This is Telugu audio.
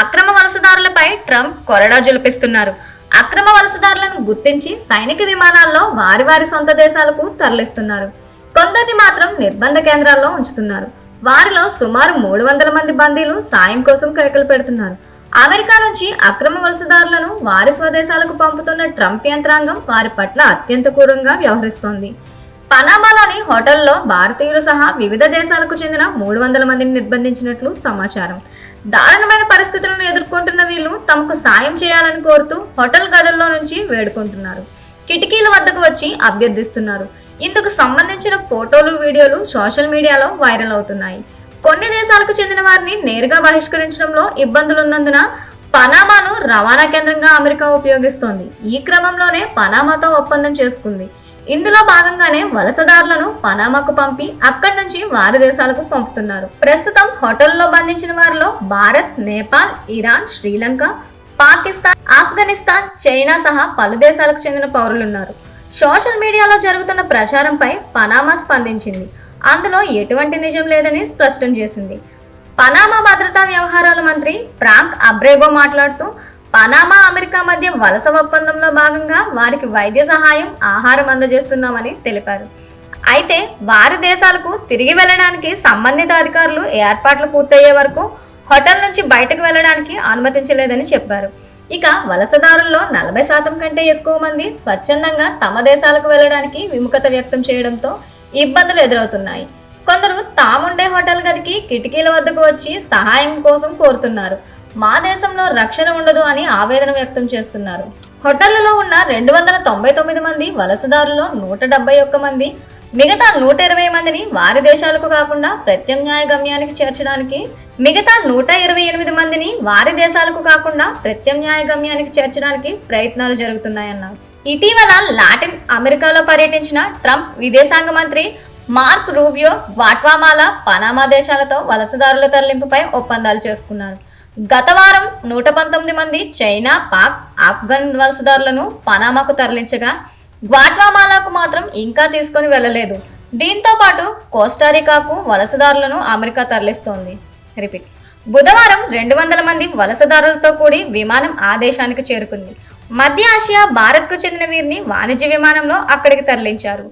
అక్రమ వలసదారులపై ట్రంప్ కొరడా జులిపిస్తున్నారు. అక్రమ వలసదారులను గుర్తించి సైనిక విమానాల్లో వారి వారి సొంత దేశాలకు తరలిస్తున్నారు. కొందరిని మాత్రం నిర్బంధ కేంద్రాల్లో ఉంచుతున్నారు. వారిలో సుమారు మూడు వందల మంది బందీలు సాయం కోసం కేకలు పెడుతున్నారు. అమెరికా నుంచి అక్రమ వలసదారులను వారి స్వదేశాలకు పంపుతున్న ట్రంప్ యంత్రాంగం వారి పట్ల అత్యంత క్రూరంగా వ్యవహరిస్తోంది. పనామాలోని హోటల్లో భారతీయులు సహా వివిధ దేశాలకు చెందిన మూడు వందల మందిని నిర్బంధించినట్లు సమాచారం. దారుణమైన పరిస్థితులను ఎదుర్కొంటున్న వీళ్ళు తమకు సాయం చేయాలని కోరుతూ హోటల్ గదుల్లో నుంచి వేడుకుంటున్నారు. కిటికీల వద్దకు వచ్చి అభ్యర్థిస్తున్నారు. ఇందుకు సంబంధించిన ఫోటోలు వీడియోలు సోషల్ మీడియాలో వైరల్ అవుతున్నాయి. కొన్ని దేశాలకు చెందిన వారిని నేరుగా బహిష్కరించడంలో ఇబ్బందులున్నందున పనామాను రవాణా కేంద్రంగా అమెరికా ఉపయోగిస్తోంది. ఈ క్రమంలోనే పనామాతో ఒప్పందం చేసుకుంది. ఇందులో భాగంగానే వలసదారులను పనామాకు పంపి అక్కడి నుంచి వారి దేశాలకు పంపుతున్నారు. ప్రస్తుతం హోటల్లో బంధించిన వారిలో భారత్ నేపాల్ ఇరాన్ శ్రీలంక పాకిస్తాన్ ఆఫ్ఘనిస్తాన్ చైనా సహా పలు దేశాలకు చెందిన పౌరులున్నారు. సోషల్ మీడియాలో జరుగుతున్న ప్రచారంపై పనామా స్పందించింది. అందులో ఎటువంటి నిజం లేదని స్పష్టం చేసింది. పనామా భద్రతా వ్యవహారాల మంత్రి ఫ్రాంక్ అబ్రేగో మాట్లాడుతూ పనామా అమెరికా మధ్య వలస ఒప్పందంలో భాగంగా వారికి వైద్య సహాయం ఆహారం అందజేస్తున్నామని తెలిపారు. అయితే వారి దేశాలకు తిరిగి వెళ్ళడానికి సంబంధిత అధికారులు ఏర్పాట్లు పూర్తయ్యే వరకు హోటల్ నుంచి బయటకు వెళ్ళడానికి అనుమతించలేదని చెప్పారు. ఇక వలసదారుల్లో నలభై శాతం కంటే ఎక్కువ మంది స్వచ్ఛందంగా తమ దేశాలకు వెళ్ళడానికి విముఖత వ్యక్తం చేయడంతో ఇబ్బందులు ఎదురవుతున్నాయి. కొందరు తాముండే హోటల్ గదికి కిటికీల వద్దకు వచ్చి సహాయం కోసం కోరుతున్నారు. మా దేశంలో రక్షణ ఉండదు అని ఆవేదన వ్యక్తం చేస్తున్నారు. హోటళ్ళలో ఉన్న రెండు వందల తొంభై తొమ్మిది మంది వలసదారుల్లో నూట డెబ్బై ఒక్క మంది మిగతా నూట ఇరవై మందిని వారి దేశాలకు కాకుండా ప్రత్యామ్నాయ గమ్యానికి చేర్చడానికి మిగతా నూట ఇరవై ఎనిమిది మందిని వారి దేశాలకు కాకుండా ప్రత్యామ్నాయ గమ్యానికి చేర్చడానికి ప్రయత్నాలు జరుగుతున్నాయన్నారు. ఇటీవల లాటిన్ అమెరికాలో పర్యటించిన ట్రంప్ విదేశాంగ మంత్రి మార్క్ రూబియో వాట్వామాలా పనామా దేశాలతో వలసదారుల తరలింపుపై ఒప్పందాలు చేసుకున్నారు. గత వారం నూట పంతొమ్మిది మంది చైనా పాక్ ఆఫ్ఘన్ వలసదారులను పనామాకు తరలించగా గ్వాట్వామాలాకు మాత్రం ఇంకా తీసుకొని వెళ్ళలేదు. దీంతో పాటు కోస్టారికాకు వలసదారులను అమెరికా తరలిస్తోంది. రిపీట్. బుధవారం రెండు వందల మంది వలసదారులతో కూడి విమానం ఆ దేశానికి చేరుకుంది. మధ్య ఆసియా భారత్కు చెందిన వీరిని వాణిజ్య విమానంలో అక్కడికి తరలించారు.